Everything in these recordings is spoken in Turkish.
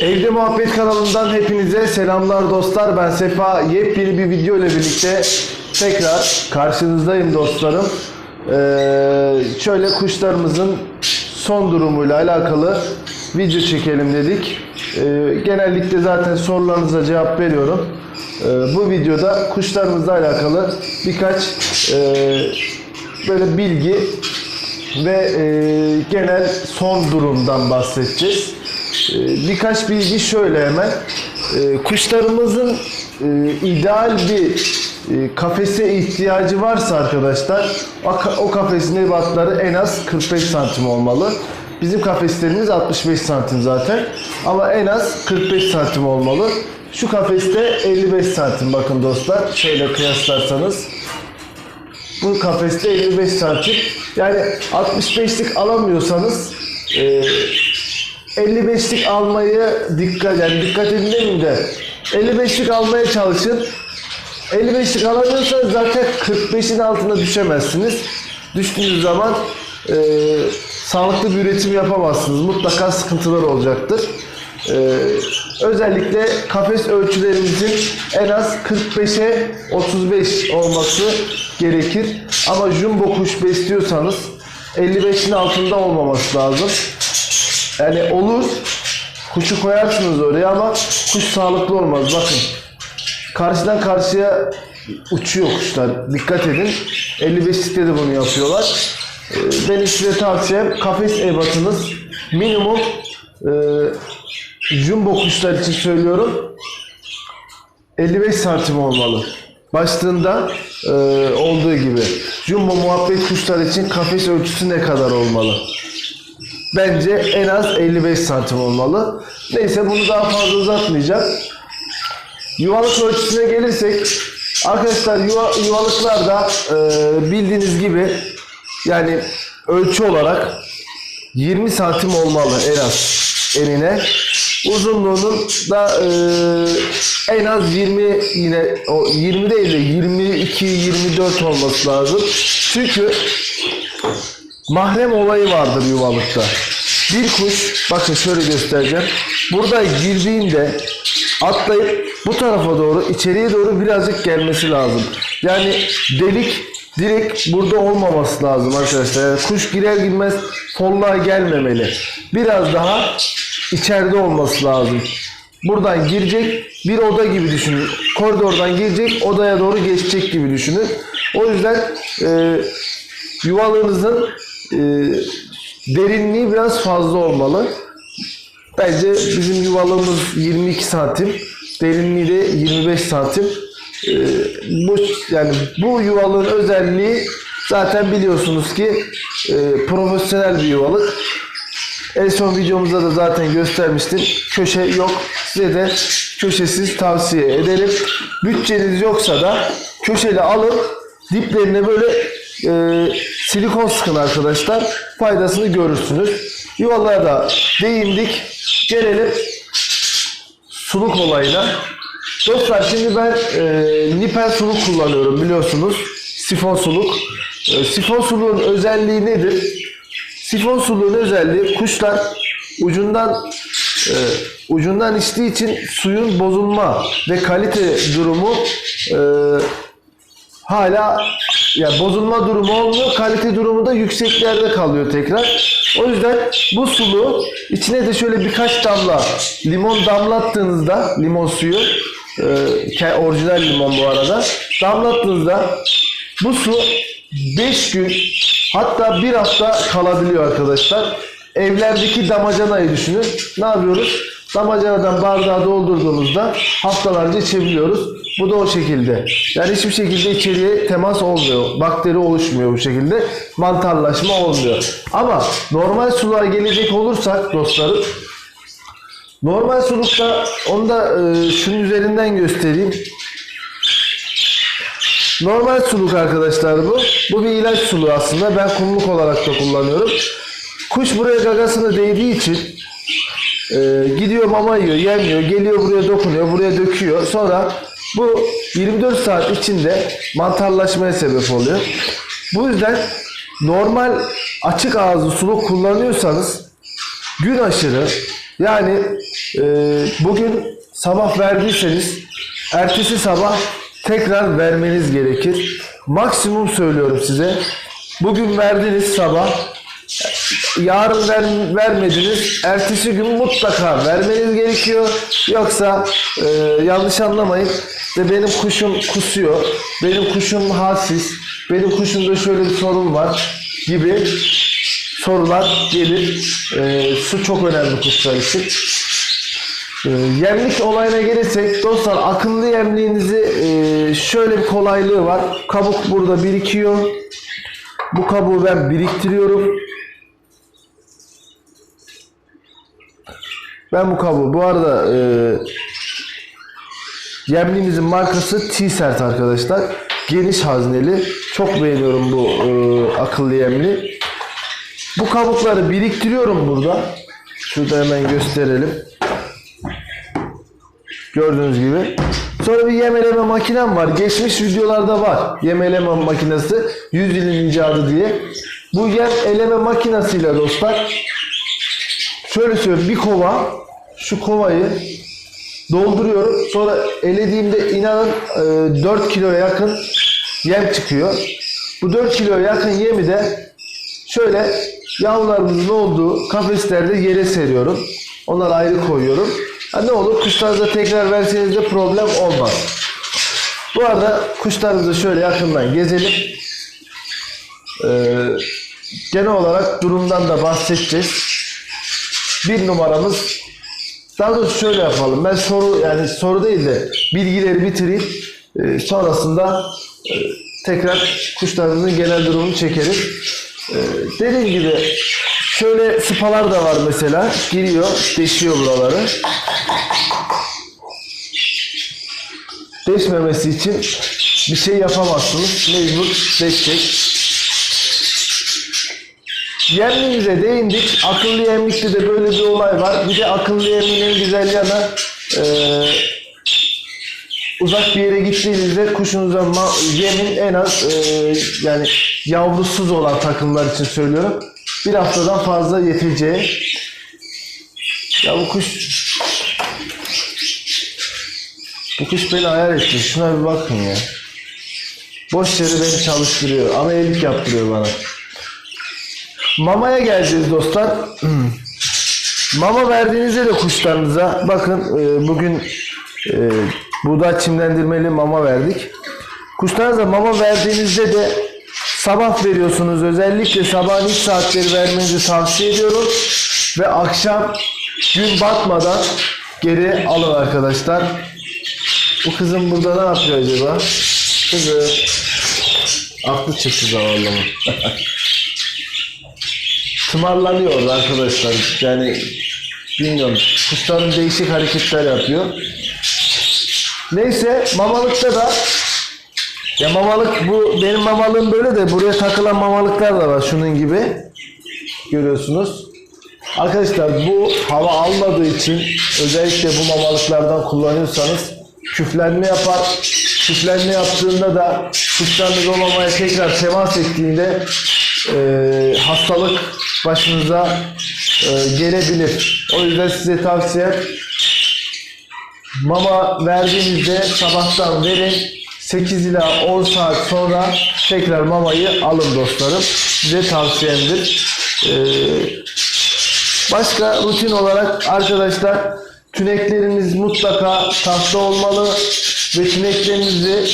Evde Muhabbet kanalından hepinize selamlar dostlar. Ben Sefa. Yepyeni bir video ile birlikte tekrar karşınızdayım dostlarım. Ee, şöyle kuşlarımızın son durumuyla alakalı video çekelim dedik. Ee, genellikle zaten sorularınıza cevap veriyorum. Ee, bu videoda kuşlarımızla alakalı birkaç e, böyle bilgi ve e, genel son durumdan bahsedeceğiz. E, birkaç bilgi şöyle hemen. E, kuşlarımızın e, ideal bir e, kafese ihtiyacı varsa arkadaşlar o, ka- o kafesin ebatları en az 45 santim olmalı. Bizim kafeslerimiz 65 santim zaten ama en az 45 santim olmalı. Şu kafeste 55 santim bakın dostlar şöyle kıyaslarsanız bu kafeste 55 santim. Yani 65'lik alamıyorsanız e, 55'lik almayı dikkat yani dikkat edin demeyeyim de 55'lik almaya çalışın. 55'lik alamıyorsanız zaten 45'in altına düşemezsiniz. Düştüğünüz zaman e, sağlıklı bir üretim yapamazsınız. Mutlaka sıkıntılar olacaktır. E, özellikle kafes ölçülerimizin en az 45'e 35 olması gerekir. Ama jumbo kuş besliyorsanız 55'in altında olmaması lazım. Yani olur kuşu koyarsınız oraya ama kuş sağlıklı olmaz. Bakın karşıdan karşıya uçuyor kuşlar. Dikkat edin. 55'likte de bunu yapıyorlar. Ee, Benim size tavsiyem kafes ebatınız minimum e, jumbo kuşlar için söylüyorum 55 santim olmalı. Başlığında e, olduğu gibi. Jumbo muhabbet kuşlar için kafes ölçüsü ne kadar olmalı? Bence en az 55 santim olmalı. Neyse bunu daha fazla uzatmayacağım. Yuvalık ölçüsüne gelirsek arkadaşlar yuva, yuvalıklarda e, bildiğiniz gibi yani ölçü olarak 20 santim olmalı en az enine. Uzunluğunun da e, en az 20 yine o 20 değil de 22 24 olması lazım. Çünkü mahrem olayı vardır yuvalıkta. Bir kuş, bakın şöyle göstereceğim. Burada girdiğinde atlayıp bu tarafa doğru, içeriye doğru birazcık gelmesi lazım. Yani delik direkt burada olmaması lazım arkadaşlar. Yani kuş girer girmez folluğa gelmemeli. Biraz daha içeride olması lazım. Buradan girecek bir oda gibi düşünün. Koridordan girecek odaya doğru geçecek gibi düşünün. O yüzden e, yuvalığınızın e, derinliği biraz fazla olmalı. Bence bizim yuvalığımız 22 santim, derinliği de 25 santim. E, bu yani bu yuvalığın özelliği zaten biliyorsunuz ki e, profesyonel bir yuvalık. En son videomuzda da zaten göstermiştim. Köşe yok. Size de köşesiz tavsiye ederim. Bütçeniz yoksa da köşeli alıp diplerine böyle e, silikon sıkın arkadaşlar. Faydasını görürsünüz. Yuvalara da değindik. Gelelim suluk olayına. Dostlar şimdi ben e, nipel suluk kullanıyorum biliyorsunuz. Sifon suluk. E, sifon suluğun özelliği nedir? Sifon suluğun özelliği kuşlar ucundan e, ucundan içtiği için suyun bozulma ve kalite durumu e, hala ya bozulma durumu olmuyor. Kalite durumu da yükseklerde kalıyor tekrar. O yüzden bu sulu içine de şöyle birkaç damla limon damlattığınızda limon suyu e, orijinal limon bu arada damlattığınızda bu su 5 gün hatta bir hafta kalabiliyor arkadaşlar. Evlerdeki damacanayı düşünün. Ne yapıyoruz? Damacanadan bardağı doldurduğumuzda haftalarca içebiliyoruz. Bu da o şekilde. Yani hiçbir şekilde içeriye temas olmuyor. Bakteri oluşmuyor bu şekilde. Mantarlaşma olmuyor. Ama normal suluğa gelecek olursak dostlarım Normal sulukta onu da e, şunun üzerinden göstereyim. Normal suluk arkadaşlar bu. Bu bir ilaç suluğu aslında. Ben kumluk olarak da kullanıyorum. Kuş buraya gagasını değdiği için e, gidiyor mama yiyor, yemiyor, geliyor buraya dokunuyor, buraya döküyor. Sonra bu 24 saat içinde mantarlaşmaya sebep oluyor. Bu yüzden normal açık ağızlı suluk kullanıyorsanız gün aşırı yani e, bugün sabah verdiyseniz ertesi sabah tekrar vermeniz gerekir. Maksimum söylüyorum size. Bugün verdiniz sabah. Yarın ver, vermediniz. Ertesi gün mutlaka vermeniz gerekiyor. Yoksa e, yanlış anlamayın. De benim kuşum kusuyor. Benim kuşum halsiz. Benim kuşumda şöyle bir sorun var gibi sorular gelir. E, su çok önemli kuşlar için. E, yemlik olayına gelirsek dostlar akıllı yemliğinizi e, şöyle bir kolaylığı var. Kabuk burada birikiyor. Bu kabuğu ben biriktiriyorum. Ben bu kabuğu bu arada e, yemliğimizin markası T-Sert arkadaşlar. Geniş hazneli. Çok beğeniyorum bu e, akıllı yemli. Bu kabukları biriktiriyorum burada. Şurada hemen gösterelim. Gördüğünüz gibi. Sonra bir yemeleme makinem var. Geçmiş videolarda var. Yemeleme makinesi. 100 yılın icadı diye. Bu yem eleme makinesiyle dostlar şöyle söyleyeyim bir kova şu kovayı dolduruyorum. Sonra elediğimde inanın e, 4 kiloya yakın yem çıkıyor. Bu 4 kiloya yakın yemi de şöyle yavrularımızın olduğu kafeslerde yere seriyorum. Onları ayrı koyuyorum. Ha ne olur kuşlarınıza tekrar verseniz de problem olmaz. Bu arada kuşlarımızı şöyle yakından gezelim. Ee, genel olarak durumdan da bahsedeceğiz. Bir numaramız daha doğrusu şöyle yapalım. Ben soru yani soru değil de bilgileri bitireyim. Ee, sonrasında e, tekrar kuşlarımızın genel durumunu çekerim. Ee, dediğim gibi şöyle sıpalar da var mesela. Giriyor, deşiyor buraları. Deşmemesi için bir şey yapamazsınız. Mecbur deşecek. Yemliğimize değindik. Akıllı yemlikte de böyle bir olay var. Bir de akıllı yemliğin en güzel yanı eee, uzak bir yere gittiğinizde kuşunuza yemin en az eee, yani yavrusuz olan takımlar için söylüyorum. Bir haftadan fazla yeteceği. Ya bu kuş bu kuş beni hayal etti. Şuna bir bakın ya. Boş yere beni çalıştırıyor. Ama iyilik yaptırıyor bana. Mamaya geleceğiz dostlar. Mama verdiğinizde de kuşlarınıza bakın e, bugün e, buğday çimlendirmeli mama verdik. Kuşlarınıza mama verdiğinizde de sabah veriyorsunuz. Özellikle sabahın ilk saatleri vermenizi tavsiye ediyorum. Ve akşam gün batmadan geri alın arkadaşlar. Bu kızım burada ne yapıyor acaba? Kızım. Aklı çıktı zavallımın. tımarlanıyor orada arkadaşlar. Yani bilmiyorum. Kuşların değişik hareketler yapıyor. Neyse mamalıkta da ya mamalık bu benim mamalığım böyle de buraya takılan mamalıklar da var şunun gibi. Görüyorsunuz. Arkadaşlar bu hava almadığı için özellikle bu mamalıklardan kullanıyorsanız küflenme yapar. Küflenme yaptığında da kuşlarınız o mamaya tekrar temas ettiğinde e, hastalık başınıza e, gelebilir. O yüzden size tavsiye mama verdiğinizde sabahtan verin. 8 ila 10 saat sonra tekrar mamayı alın dostlarım. Size tavsiyemdir. Ee, başka rutin olarak arkadaşlar tünekleriniz mutlaka tahta olmalı ve tüneklerinizi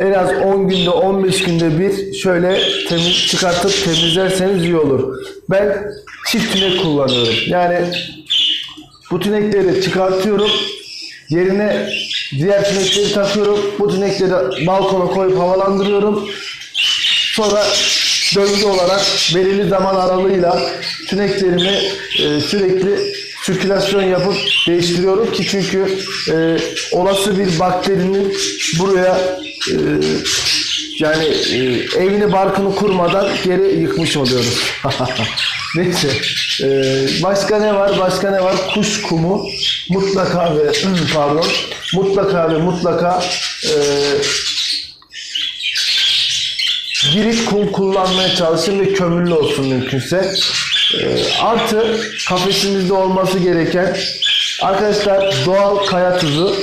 en az 10 günde 15 günde bir şöyle temiz çıkartıp temizlerseniz iyi olur. Ben çift tünek kullanıyorum. Yani bu tünekleri çıkartıyorum. Yerine diğer tünekleri takıyorum. Bu tünekleri balkona koyup havalandırıyorum. Sonra döngü olarak belirli zaman aralığıyla tüneklerimi e, sürekli sirkülasyon yapıp değiştiriyorum ki çünkü e, olası bir bakterinin buraya e, yani e, evini barkını kurmadan geri yıkmış oluyoruz. Neyse. E, başka ne var? Başka ne var? Kuş kumu mutlaka ve pardon mutlaka ve mutlaka e, girit kum kullanmaya çalışın ve kömürlü olsun mümkünse. E, artı kafesinizde olması gereken Arkadaşlar doğal kaya tuzu.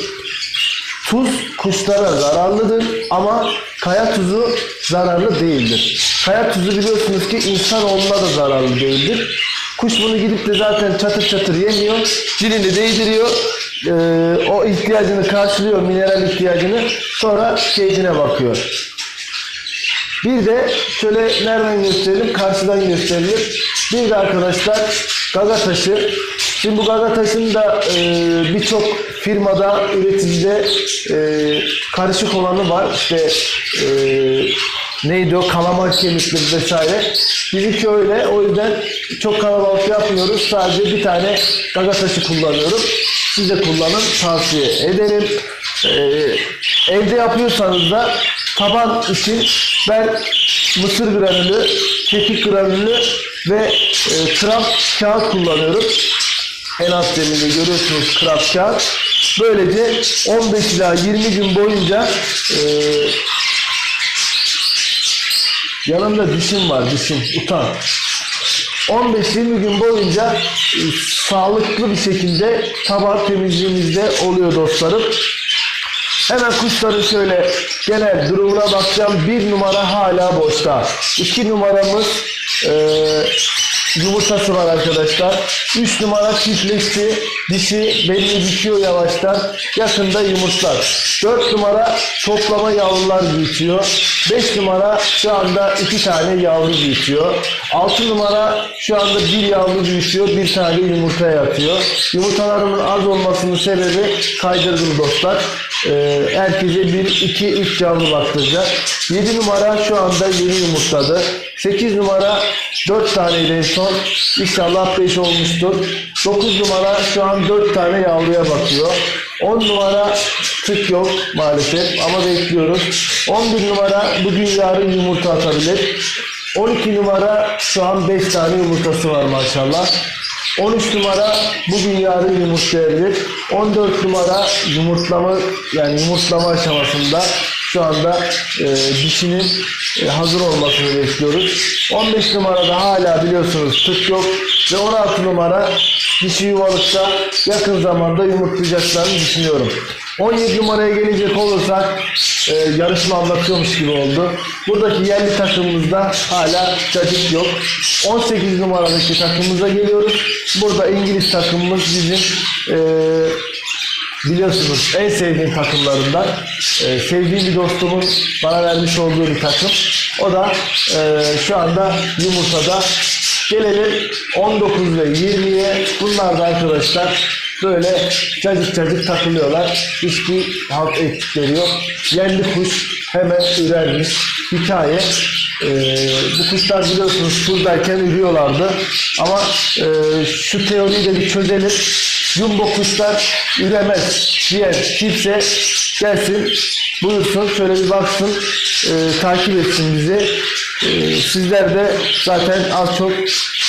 Tuz kuşlara zararlıdır ama kaya tuzu zararlı değildir. Kaya tuzu biliyorsunuz ki insanoğluna da zararlı değildir. Kuş bunu gidip de zaten çatır çatır yemiyor. Dilini değdiriyor. Ee, o ihtiyacını karşılıyor, mineral ihtiyacını. Sonra keyfine bakıyor. Bir de şöyle nereden gösterelim? Karşıdan gösterelim. Bir de arkadaşlar gaga taşı. Şimdi bu gaga taşının da e, birçok firmada, üreticide e, karışık olanı var. İşte e, neydi o? Kalamar kemikli vesaire. Bizimki öyle. O yüzden çok kalabalık yapmıyoruz. Sadece bir tane gaga taşı kullanıyorum. Siz de kullanın. Tavsiye ederim. E, evde yapıyorsanız da taban için ben mısır granülü, kekik granülü ve e, kraft kağıt kullanıyorum. En alt zeminde görüyorsunuz kraft. Böylece 15 ila 20 gün boyunca e, yanımda dişim var dişim utan. 15-20 gün boyunca e, sağlıklı bir şekilde taban temizliğimizde oluyor dostlarım. Hemen kuşların şöyle genel durumuna bakacağım. Bir numara hala boşta. İki numaramız e, yumurtası var arkadaşlar. Üç numara çiftleşti. Dişi belini büküyor yavaştan. Yakında yumurtlar. Dört numara toplama yavrular büyütüyor. Beş numara şu anda iki tane yavru büyütüyor. Altı numara şu anda bir yavru büyütüyor. Bir tane yumurta yatıyor. Yumurtalarımın az olmasının sebebi kaydırdım dostlar. Ee, herkese bir, iki, üç yavru baktıracak. 7 numara şu anda yeni yumurtladı. 8 numara 4 taneydi en son. İnşallah 5 olmuştur. 9 numara şu an 4 tane yavruya bakıyor. 10 numara tık yok maalesef ama bekliyoruz. 11 numara bugün yarın yumurta atabilir. 12 numara şu an 5 tane yumurtası var maşallah. 13 numara bugün yarın yumurtlayabilir. 14 numara yumurtlama yani yumurtlama aşamasında şu anda e, dişinin e, hazır olmasını bekliyoruz. 15 numarada hala biliyorsunuz tık yok ve 16 numara dişi yuvalıkta yakın zamanda yumurtlayacaklarını düşünüyorum. 17 numaraya gelecek olursak e, yarışma anlatıyormuş gibi oldu. Buradaki yerli takımımızda hala cacık yok. 18 numaradaki takımımıza geliyoruz. Burada İngiliz takımımız bizim e, biliyorsunuz en sevdiğim takımlarından. E, sevdiğim bir dostumun bana vermiş olduğu bir takım. O da e, şu anda yumurtada. Gelelim 19 ve 20'ye. Bunlar da arkadaşlar böyle cacık cacık takılıyorlar. Hiçbir halt ettikleri yok. Yerli kuş hemen ürermiş. Hikaye. Ee, bu kuşlar biliyorsunuz şuradayken ürüyorlardı. Ama e, şu teoriyi de bir çözelim. Jumbo kuşlar üremez diyen kimse gelsin buyursun şöyle bir baksın e, takip etsin bizi. E, sizler de zaten az çok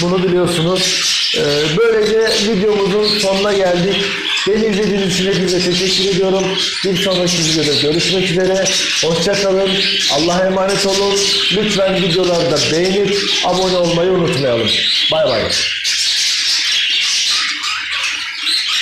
bunu biliyorsunuz. E, böylece videomuzun sonuna geldik. Beni izlediğiniz için hepinize teşekkür ediyorum. Bir sonraki videoda görüşmek üzere. Hoşçakalın. Allah'a emanet olun. Lütfen videolarda beğenip abone olmayı unutmayalım. Bay bay.